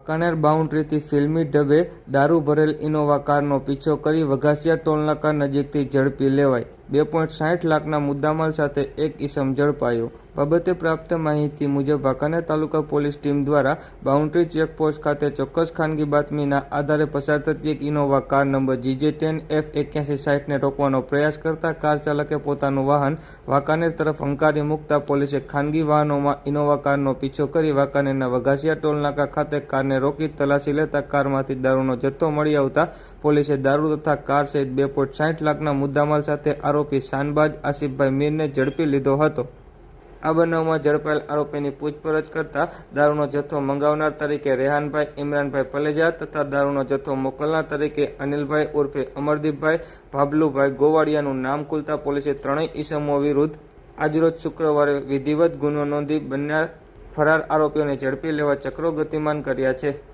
વાંકાનેર બાઉન્ડ્રીથી ફિલ્મી ઢબે દારૂ ભરેલ ઇનોવા કારનો પીછો કરી વઘાસિયા ટોલનાકા નજીકથી ઝડપી લેવાઈ બે પોઈન્ટ સાઠ લાખના મુદ્દામાલ સાથે એક ઈસમ ઝડપાયો. બાબતે પ્રાપ્ત માહિતી મુજબ વાંકાનેર તાલુકા પોલીસ ટીમ દ્વારા બાઉન્ડ્રી ચેકપોસ્ટ ખાતે ચોક્કસ ખાનગી બાતમીના આધારે પસાર થતી એક Innova car number GJ ten F એક્યાસી સાઠને રોકવાનો પ્રયાસ કરતા કાર ચાલકે પોતાનું વાહન વાંકાનેર તરફ હંકારી મૂકતા પોલીસે ખાનગી વાહનોમાં ઇનોવા કારનો પીછો કરી વાંકાનેરના વઘાસિયા ટોલનાકા ખાતે કારને રોકી તલાશી લેતા કારમાંથી દારૂનો જથ્થો મળી આવતા પોલીસે દારૂ તથા કાર સહિત બે પોઈન્ટ સાઠ લાખના મુદ્દામાલ સાથે આરોપી શાનબાજ આસિફભાઈ મીરને ઝડપી લીધો હતો. આ બનાવમાં ઝડપાયેલ આરોપીની પૂછપરછ કરતા દારૂનો જથ્થો મંગાવનાર તરીકે રેહાનભાઈ, ઇમરાનભાઈ પલેજા તથા દારૂનો જથ્થો મોકલનાર તરીકે અનિલભાઈ ઉર્ફે અમરદીપભાઈ ભાબલુભાઈ ગોવાડિયાનું નામ ખુલતા પોલીસે ત્રણેય ઈસમો વિરુદ્ધ આજરોજ શુક્રવારે વિધિવત ગુનો નોંધી બંને ફરાર આરોપીઓને ઝડપી લેવા ચક્રો ગતિમાન કર્યા છે.